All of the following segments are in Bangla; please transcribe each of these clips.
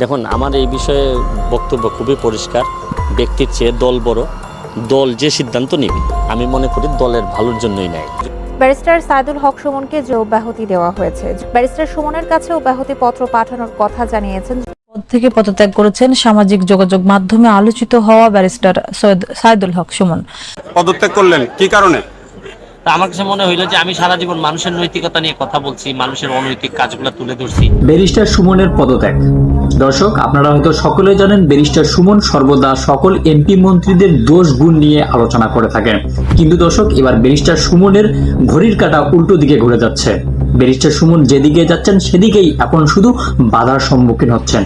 দেখুন আমার এই বিষয়ে বক্তব্য খুবই পরিষ্কার। ব্যক্তির চেয়ে দল বড়। দল যে সিদ্ধান্ত নিবে আমি মনে করি দলের ভালোর জন্যই নেয়। ব্যারিস্টার সাইদুল হক সুমনকে যে অব্যাহতি দেওয়া হয়েছে ব্যারিস্টার সুমনের কাছে অব্যাহতি পত্র পাঠানোর কথা জানিয়েছেন। পদ থেকে পদত্যাগ করেছেন সামাজিক যোগাযোগ মাধ্যমে আলোচিত হওয়া ব্যারিস্টার সৈয়দ সাইদুল হক সুমন। পদত্যাগ করলেন কি কারণে? আমার কাছে মনে হইল যে আমি সারা জীবন মানুষের নৈতিকতা নিয়ে কথা বলছি মানুষের অনৈতিক কাজগুলো তুলে ধরছি। ব্যারিস্টার সুমনের পদত্যাগ। দর্শক, আপনারা হয়তো সকলে জানেন ব্যারিস্টার সুমন সর্বদা সকল এমপি মন্ত্রীদের দোষ গুণ নিয়ে আলোচনা করে থাকেন। কিন্তু দর্শক, এবার ব্যারিস্টার সুমনের ঘড়ির কাঁটা উল্টো দিকে ঘুরে যাচ্ছে। ব্যারিস্টার সুমন যেদিকে যাচ্ছেন সেদিকেই এখন শুধু বাধার সম্মুখীন হচ্ছেন।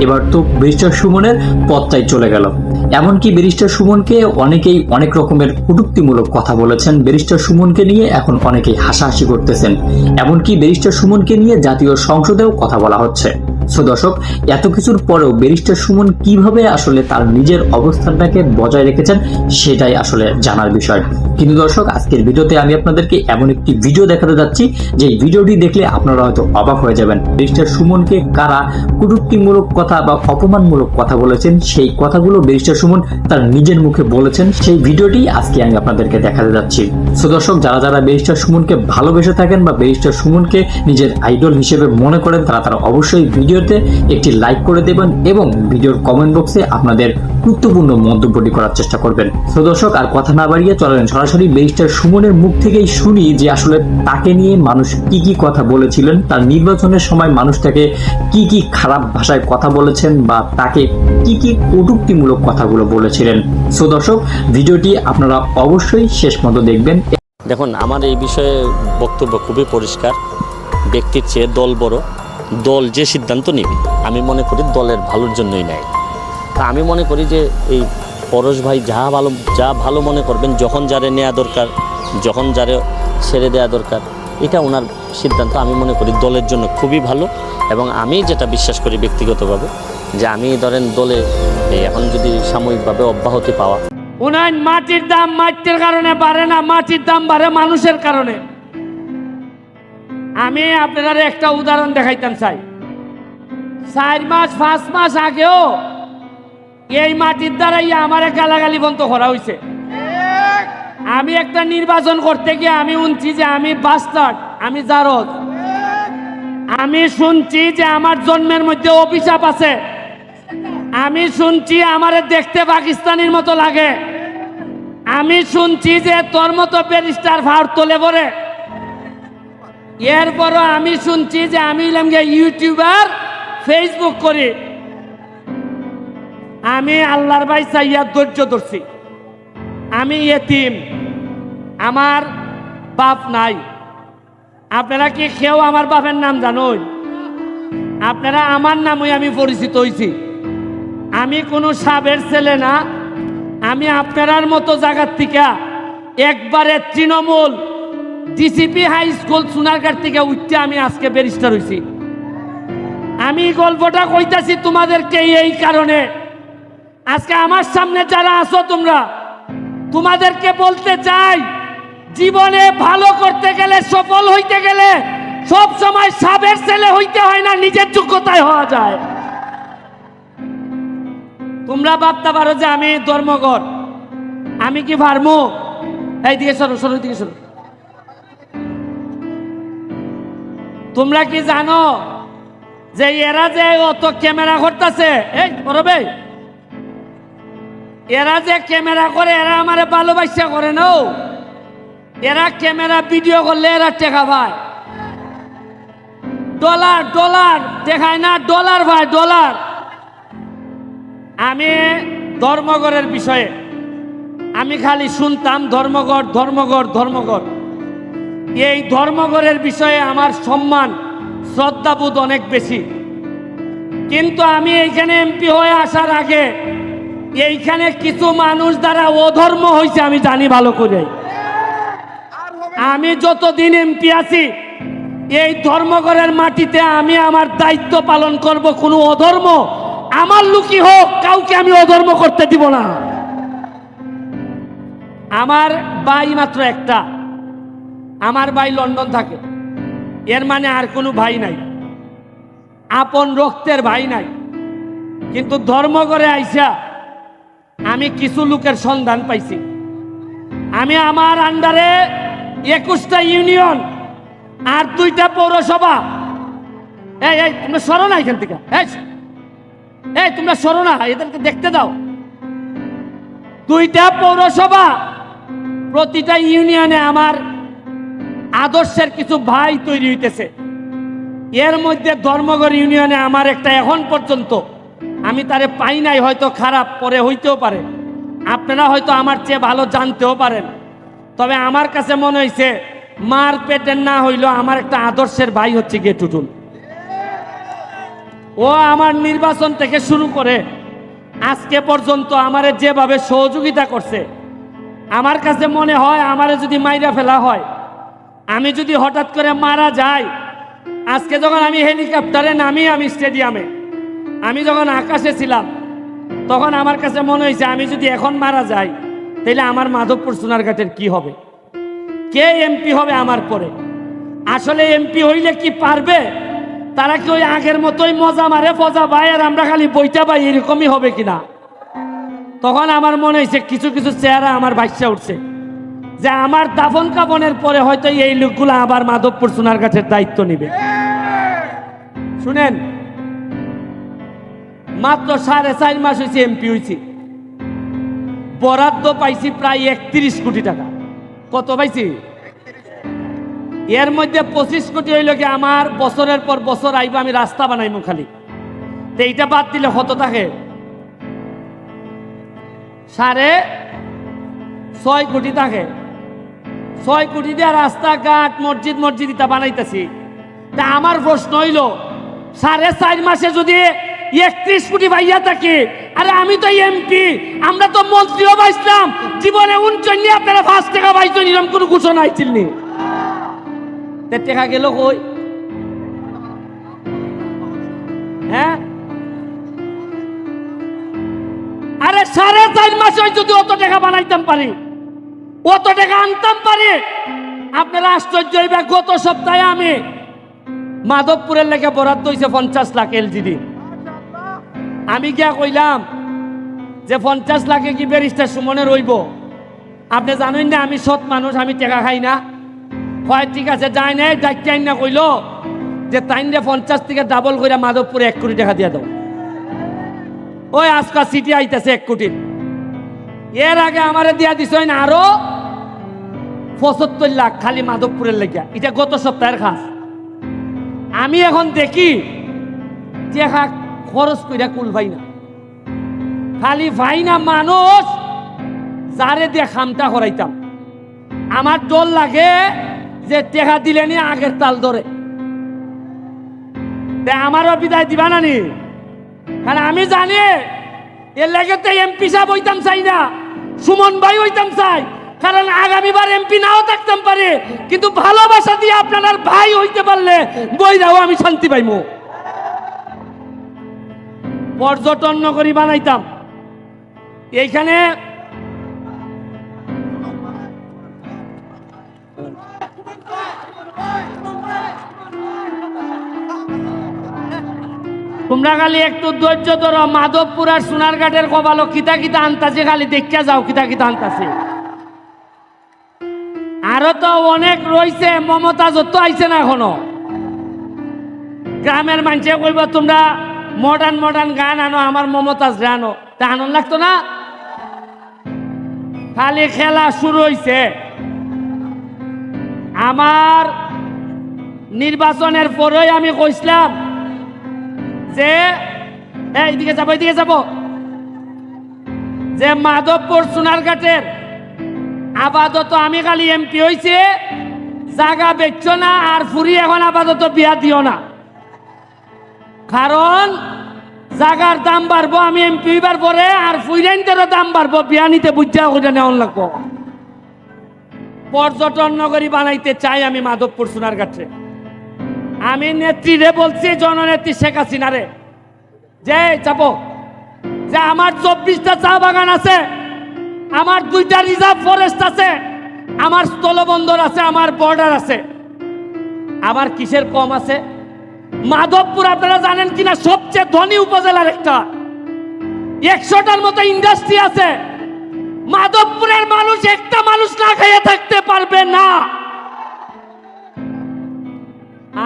এবার তো ব্যারিস্টার সুমনের পথটাই চলে গেল। এমনকি ব্যারিস্টার সুমনকে অনেকেই অনেক রকমের কটূক্তিমূলক কথা বলেছেন। ব্যারিস্টার সুমনকে নিয়ে এখন অনেকেই হাসাহাসি করতেছেন। এমনকি ব্যারিস্টার সুমনকে নিয়ে জাতীয় সংসদেও কথা বলা হচ্ছে। সো দর্শক, এত কিছুর পরেও ব্যারিস্টার সুমন কীভাবে আসলে তার নিজের অবস্থানটাকে বজায় রেখেছেন, সেটাই আসলে জানার বিষয়। কিন্তু দর্শক, আজকের ভিডিওতে আমি আপনাদেরকে এমন একটি ভিডিও দেখাতে যাচ্ছি যে ভিডিওটি দেখলে আপনারা হয়তো অবাক হয়ে যাবেন। ব্যারিস্টার সুমনকে কারা কটূক্তিমূলক কথা বা অপমানমূলক কথা বলেছেন, সেই কথাগুলো ব্যারিস্টার সুমন তার নিজের মুখে বলেছেন, সেই ভিডিওটি আজকে আমি আপনাদেরকে দেখাতে যাচ্ছি। সো দর্শক, যারা যারা ব্যারিস্টার সুমনকে ভালোবেসে থাকেন বা ব্যারিস্টার সুমনকে নিজের আইডল হিসেবে মনে করেন, তারা তারা অবশ্যই ভিডিওতে একটি লাইক করে দেবেন এবং ভিডিওর কমেন্ট বক্সে আপনাদের গুরুত্বপূর্ণ মন্তব্যটি করার চেষ্টা করবেন। তো দর্শক, আর কথা না বাড়িয়ে চলেন সরাসরি ব্যারিস্টার সুমনের মুখ থেকেই শুনি যে আসলে তাকে নিয়ে মানুষ কি কি কথা বলেছিলেন, তার নির্বাচনের সময় মানুষ তাকে কি কি খারাপ ভাষায় কথা বলেছেন বা তাকে কি কি কটূক্তিমূলক কথাগুলো বলেছিলেন। সো দর্শক, ভিডিওটি আপনারা অবশ্যই শেষ মতো দেখবেন। দেখুন, আমার এই বিষয়ে বক্তব্য খুবই পরিষ্কার। ব্যক্তির চেয়ে দল বড়। দল যে সিদ্ধান্ত নিবে, আমি মনে করি দলের ভালোর জন্যই নেয়। তা আমি মনে করি যে এই পরশ ভাই যা ভালো যা ভালো মনে করবেন, যখন যারে নেওয়া দরকার, যখন যারে ছেড়ে দেওয়া দরকার, এটা ওনার সিদ্ধান্ত। আমি মনে করি দলের জন্য খুবই ভালো এবং আমি যেটা বিশ্বাস করি ব্যক্তিগতভাবে, যে আমি ধরেন দলে এখন যদি সাময়িকভাবে অব্যাহতি পাওয়া। উনার মাটির দাম মাটির কারণে বাড়ে না, মাটির দাম বাড়ে মানুষের কারণে। আমি আপনার একটা উদাহরণ দেখাইতাম চাই চার মাস, পাঁচ মাস আগেও এই মাটির দ্বারাই আমার গালাগালি বন্ধ করা হয়েছে আমি একটা নির্বাচন করতে গিয়ে আমি শুনছি যে আমি বাস্টার্ড আমি জারদ। আমি শুনছি যে আমার জন্মের মধ্যে অভিশাপ আছে। আমি শুনছি আমারে দেখতে পাকিস্তানির মতো লাগে। আমি শুনছি যে তোর মতো ব্যারিস্টার ভার তোলে পরে এরপরও আমি শুনছি যে আমি হইলাম গিয়ে ইউটিউবার ফেসবুক করি। আমি আল্লাহর ভাই চাইয়া ধৈর্য ধরছি। আমি এতিম। আমার বাপ নাই। আপনারা কি কেউ আমার বাপের নাম জানুন আপনারা আমার নামই আমি পরিচিত হয়েছি আমি কোনো সাবের ছেলে না। আমি আপনার মতো জায়গার থেকে একবারে Trinamool DCP high school Sonarghat থেকে উঠতে আমি আজকে ব্যারিস্টার হয়েছি আমি গল্পটা কইতাছি তোমাদেরকে এই কারণে। আজকে আমার সামনে যারা আছো তোমরা, তোমাদেরকে বলতে চাই, জীবনে ভালো করতে গেলে, সফল হইতে গেলে সব সময় সাবের ছেলে হইতে হয় না, নিজের যোগ্যতায় হওয়া যায়। তোমরা ভাবতে পারো যে আমি ধর্মগর আমি কি পারমু এই দিকে সরো সরো দিকে সরো। তোমরা কি জানো যে এরা যে অত ক্যামেরা করতেছে? এই করবে এরা যে ক্যামেরা করে, এরা আমারে ভালোবাসা করে না এরা ক্যামেরা ভিডিও করলে এরা টেকা পায়। ডলার ডলার, দেখায় না, ডলার ভাই, ডলার। আমি ধর্মগড়ের বিষয়ে, আমি খালি শুনতাম ধর্মগড় ধর্মগড় ধর্মগড় এই ধর্মঘরের বিষয়ে আমার সম্মান, শ্রদ্ধাবোধ অনেক বেশি। কিন্তু আমি এইখানে এমপি হয়ে আসার আগে এইখানে কিছু মানুষ দ্বারা অধর্ম হয়েছে আমি জানি ভালো করে। আমি যতদিন এমপি আছি, এই ধর্মঘরের মাটিতে আমি আমার দায়িত্ব পালন করব। কোনো অধর্ম আমার লুকি হোক, কাউকে আমি অধর্ম করতে দিব না। আমার বাই মাত্র একটা। আমার ভাই লন্ডন থাকে। এর মানে আর কোনো ভাই নাই। আপন রক্তের ভাই নাই। কিন্তু ধর্ম করে আইসা আমি কিছু লোকের সন্ধান পাইছি। আমি আমার আন্ডারে একুশটা ইউনিয়ন আর দুইটা পৌরসভা। এই এই তোমরা সরো না এখান থেকে। এই, তোমরা সরো না এদেরকে দেখতে দাও। দুইটা পৌরসভা প্রতিটা ইউনিয়নে আমার আদর্শের কিছু ভাই তৈরি হইতেছে। এর মধ্যে ধর্মগড় ইউনিয়নে আমার একটা এখন পর্যন্ত, আমি তারে পাই নাই, হয়তো খারাপ, পরে হইতেও পারে। আপনারা হয়তো আমার চেয়ে ভালো জানতেও পারেন। তবে আমার কাছে মনে হয়েছে মার পেটের না হইল আমার একটা আদর্শের ভাই হচ্ছে গিয়ে টুটুল। ও আমার নির্বাচন থেকে শুরু করে, আজকে পর্যন্ত আমারে যেভাবে সহযোগিতা করছে, আমার কাছে মনে হয় আমারে যদি মাইরা ফেলা হয় আমি যদি হঠাৎ করে মারা যাই, আজকে যখন আমি হেলিকপ্টারে নামি আমি স্টেডিয়ামে, আমি যখন আকাশে ছিলাম, তখন আমার কাছে মনে হয়েছে আমি যদি এখন মারা যাই, তাহলে আমার মাধবপুর সোনারঘাটের কি হবে? কে এমপি হবে আমার পরে? আসলে এমপি হইলে কি পারবে? তারা কি ওই আগের মতোই মজা মারে, ফজা পায়, আর আমরা খালি বইটা পাই, এরকমই হবে কিনা? তখন আমার মনে হয়েছে কিছু কিছু চেহারা আমার ভাইসা উঠছে। যে আমার দাফন কাফনের পরে হয়তো এই লোকগুলো আবার মাধবপুর সোনারঘাটের দায়িত্ব নিবে। শুনেন, মাত্র সাড়ে চার মাস হয়েছে এমপি হয়েছি বরাদ্দ পাইছি প্রায় একত্রিশ কোটি টাকা। কত পাইছি? এর মধ্যে পঁচিশ কোটি হইল কি আমার বছরের পর বছর আইব, আমি রাস্তা বানাইমু খালি। তো এইটা বাদ দিলে কত থাকে। সাড়ে ছয় কোটি থাকে। ছয় কোটি দিয়ে রাস্তাঘাট, মসজিদ মসজিদ ইটা বানাইতেছি। তা আমার প্রশ্ন হইল, সাড়ে চার মাসে যদি একত্রিশ কোটি ভাইয়া থাকে, আরে আমি তো এমপি আমরা তো মন্ত্রীও পাইছিলাম জীবনে উনচন নিয়ে আপনারা পাঁচ টাকা পাইছেন এরকম কোনো ঘোষণা আইছিলনি টাকা গেল কই? হ্যাঁ? আরে সাড়ে চার মাসে যদি অত টাকা বানাইতাম পারি। অত টাকা আনতাম পারি। আপনারা আশ্চর্য হইবে, গত সপ্তাহে আমি মাধবপুরের লেগে বরাদ্দ হয়েছে পঞ্চাশ লাখ এলজিডি। আমি গিয়া কইলাম যে পঞ্চাশ লাখে কি ব্যারিস্টার সুমনে রইব? আপনি জানেন না, আমি সৎ মানুষ, আমি টেকা খাই না। হয় ঠিক আছে যাই নাই ডাক্তার না কইল যে তাইন পঞ্চাশ থেকে ডাবল করে মাধবপুরে এক কোটি টাকা দিয়ে দাও। ওই আজকাল সিটি আইতেছে এক কোটি এর আগে আমারে দিয়া না আরও পঁচাত্তর লাখ খালি মাধবপুরের লেগে এটা গত সপ্তাহের খাস। আমি এখন দেখি হা খরচ কইরা কুল ভাই না। খালি ভাই না মানুষ, যারে দিয়ে খামটা করাইতাম আমার ডর লাগে যে টেকা দিলে নি আগের তাল ধরে। আমারও বিদায় দিবা না নি? কারণ আমি জানি, এর লাগে এমপি সাহেব হইতাম চাই না, সুমন ভাই হইতাম চাই। কারণ আগামীবার এমপি নাও থাকতাম পারে। কিন্তু ভালোবাসা দিয়ে আপনার ভাই হইতে পারলে বইরাও আমি শান্তি পাইমু। পর্যটন নগরী বানাইতাম। এইখানে তোমরা খালি একটু ধৈর্য ধরো। মাধবপুর আর সোনারঘাটের কবালো কিতা কিতা আনতাছে, খালি দেখিয়া যাও কিতা কিতা আনতাছে। আরও তো অনেক রয়েছে মমতা যত আইছে না এখনও। গ্রামের মানুষে কইব তোমরা মডার্ন মডার্ন গান আনো আমার মমতাজ আনো। তা আনন্দ লাগতো না? খালি খেলা শুরু হইছে। আমার নির্বাচনের পরেই আমি কইছিলাম যে এই, এইদিকে যাব এইদিকে যাব। যে মাধবপুর সোনারঘাটের আপাতত আমি খালি এমপি হইছে জাগা বেচছো না আর ফুরি এখন আপাতত বিয়া দিও না। কারণ জাগার দাম বাড়বো, আমি এমপি হইবার পরে আর ফুইরেন্টেরও দাম বাড়বো, বিয়া নিতে বুঝা করে নেওয়ান লাগবো। পর্যটন নগরী বানাইতে চাই আমি মাধবপুর সোনার কাছে আমি নেত্রীরে বলছি, জননেত্রী শেখ হাসিনারে, যে চাপো যে, আমার চব্বিশটা চা বাগান আছে আমার দুইটা রিজার্ভ ফরেস্ট আছে আমার স্থলবন্দর আছে আমার বর্ডার আছে। আমার কিসের কম আছে? মাধবপুর আপনারা জানেন কিনা? সবচেয়ে ধনী উপজেলার একটা। একশোটার মতো ইন্ডাস্ট্রি আছে। মাধবপুরের মানুষ একটা মানুষ না খাইয়ে থাকতে পারবে না।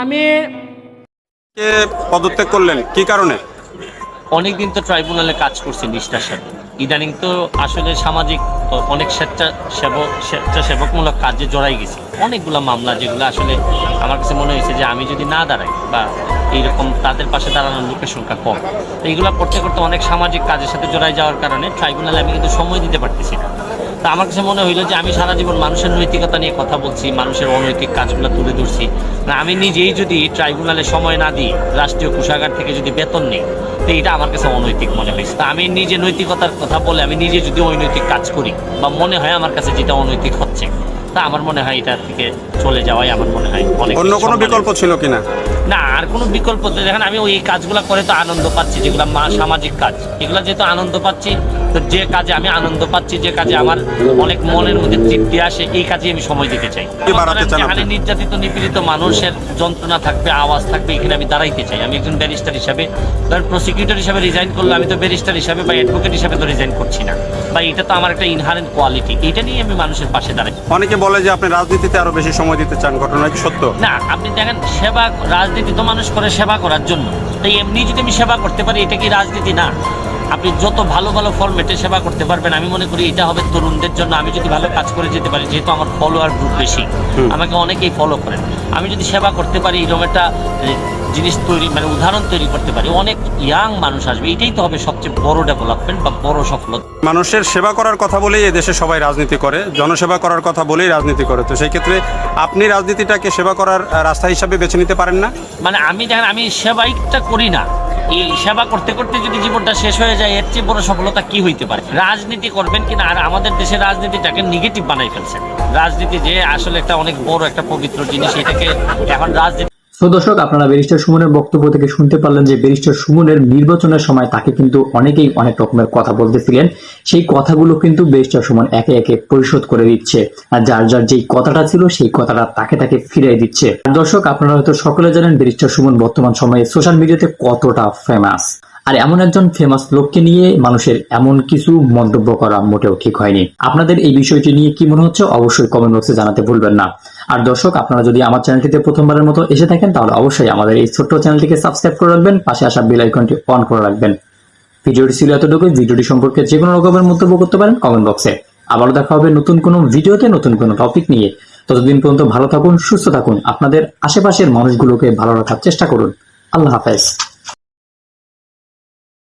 আমি কে পদত্যাগ করলেন? কি কারণে? অনেকদিন তো ট্রাইব্যুনালে কাজ করছি নিষ্ঠার সাথে। ইদানিং তো আসলে সামাজিক অনেক স্বেচ্ছাসেবক স্বেচ্ছাসেবকমূলক কাজে জড়াই গেছি। অনেকগুলো মামলা যেগুলো আসলে আমার কাছে মনে হয়েছে যে আমি যদি না দাঁড়াই বা এইরকম তাদের পাশে দাঁড়ানোর লোকের সংখ্যা কম, তো এইগুলো করতে করতে অনেক সামাজিক কাজের সাথে জড়াই যাওয়ার কারণে ট্রাইব্যুনালে আমি কিন্তু সময় দিতে পারতেছি না। তা আমার কাছে মনে হইল যে আমি সারা জীবন মানুষের নৈতিকতা নিয়ে কথা বলছি, মানুষের অনৈতিক কাজগুলো তুলে ধরছি। না, আমি নিজেই যদি ট্রাইব্যুনালে সময় না দিই, রাষ্ট্রীয় কোষাগার থেকে যদি বেতন নেই তো এটা আমার কাছে অনৈতিক মনে হয়েছে তা আমি নিজে নৈতিকতার কথা বলে আমি নিজে যদি অনৈতিক কাজ করি বা মনে হয় আমার কাছে যেটা অনৈতিক হচ্ছে তা আমার মনে হয় এটা থেকে চলে যাওয়াই আমার মনে হয় অন্য কোনো বিকল্প ছিল কিনা? না আর কোনো বিকল্প দেখেন আমি ওই কাজগুলো করে তো আনন্দ পাচ্ছি যেগুলো মা সামাজিক কাজ। এগুলো যেহেতু আনন্দ পাচ্ছি তো যে কাজে আমি আনন্দ পাচ্ছি যে কাজে আমার অনেক মনের মধ্যে তৃপ্তি আসে এই কাজে আমি সময় দিতে চাই। আপনি? নির্যাতিত নিপীড়িত মানুষের যন্ত্রণা থাকবে আওয়াজ থাকবে এখানে আমি দাঁড়াইতে চাই। আমি একজন ব্যারিস্টার হিসাবে ধর প্রসিকিউটর হিসাবে রিজাইন করলে আমি তো ব্যারিস্টার হিসাবে বা অ্যাডভোকেট হিসাবে তো রিজাইন করছি না। বা এটা তো আমার একটা ইনহারেন্ট কোয়ালিটি এটা নিয়ে আমি মানুষের পাশে দাঁড়াই। অনেকে বলে যে আপনি রাজনীতিতে আরও বেশি সময় দিতে চান ঘটনা কি সত্য? না আপনি দেখেন সেবা রাজনীতি তো মানুষ করে সেবা করার জন্য। তাই এমনি যদি আমি সেবা করতে পারি, এটা কি রাজনীতি? না। আপনি যত ভালো ভালো ফরম্যাটে সেবা করতে পারবেন আমি মনে করি এটা হবে তরুণদের জন্য। আমি যদি ভালো কাজ করে যেতে পারি যেহেতু আমার ফলোয়ার গ্রুপ বেশি আমাকে অনেকেই ফলো করেন। আমি যদি সেবা করতে পারি এরকম একটা জিনিস তৈরি মানে উদাহরণ তৈরি করতে পারি অনেক ইয়াং মানুষ আসবে। এটাই তো হবে সবচেয়ে বড় ডেভেলপমেন্ট বা বড় সফলতা। মানুষের সেবা করার কথা বলেই এদেশে সবাই রাজনীতি করে জনসেবা করার কথা বলেই রাজনীতি করে। তো সেই ক্ষেত্রে আপনি রাজনীতিটাকে সেবা করার রাস্তা হিসাবে বেছে নিতে পারেন না? মানে আমি দেখেন আমি সেবাইটা করি না। এই সেবা করতে করতে যদি জীবনটা শেষ হয়ে যায়, এর চেয়ে বড় সফলতা কি হইতে পারে? রাজনীতি করবেন কিনা? আর আমাদের দেশের রাজনীতিটাকে নেগেটিভ বানাই ফেলছেন। রাজনীতি যে আসলে একটা অনেক বড় একটা পবিত্র জিনিস, এটাকে এখন রাজনীতি দর্শক, আপনারা ব্যারিস্টার সুমনের বক্তব্য থেকে শুনতে পারলেন যে ব্যারিস্টার সুমনের নির্বাচনের সময় তাকে কিন্তু অনেকেই অনেক রকমের কথা বলতেছিলেন। সেই কথাগুলো কিন্তু ব্যারিস্টার সুমন একে একে পরিশোধ করে দিচ্ছে। আর যার যার যেই কথাটা ছিল, সেই কথাটা তাকে তাকে ফিরিয়ে দিচ্ছে। দর্শক, আপনারা হয়তো সকলে জানেন ব্যারিস্টার সুমন বর্তমান সময়ে সোশ্যাল মিডিয়াতে কতটা ফেমাস আর এমন একজন ফেমাস লোককে নিয়ে মানুষের এমন কিছু মন্তব্য করা মোটেও ঠিক হয়নি। আপনাদের এই বিষয়টি নিয়ে কি মনে হচ্ছে অবশ্যই কমেন্ট বক্সে জানাতে ভুলবেন না। আর দর্শক, আপনারা যদি আমার চ্যানেলটিতে প্রথমবারের মতো এসে থাকেন, তাহলে অবশ্যই আমাদের এই ছোট্ট চ্যানেলটিকে সাবস্ক্রাইব করে রাখবেন, পাশে আসা বেল আইকনটি অন করে রাখবেন। ভিডিওটি ছিল এতটুকুই। ভিডিওটি সম্পর্কে যে কোনো রকমের মন্তব্য করতে পারেন কমেন্ট বক্সে আবারও দেখা হবে নতুন কোনো ভিডিওতে, নতুন কোনো টপিক নিয়ে। ততদিন পর্যন্ত ভালো থাকুন, সুস্থ থাকুন। আপনাদের আশেপাশের মানুষগুলোকে ভালো রাখার চেষ্টা করুন। আল্লাহ হাফেজ।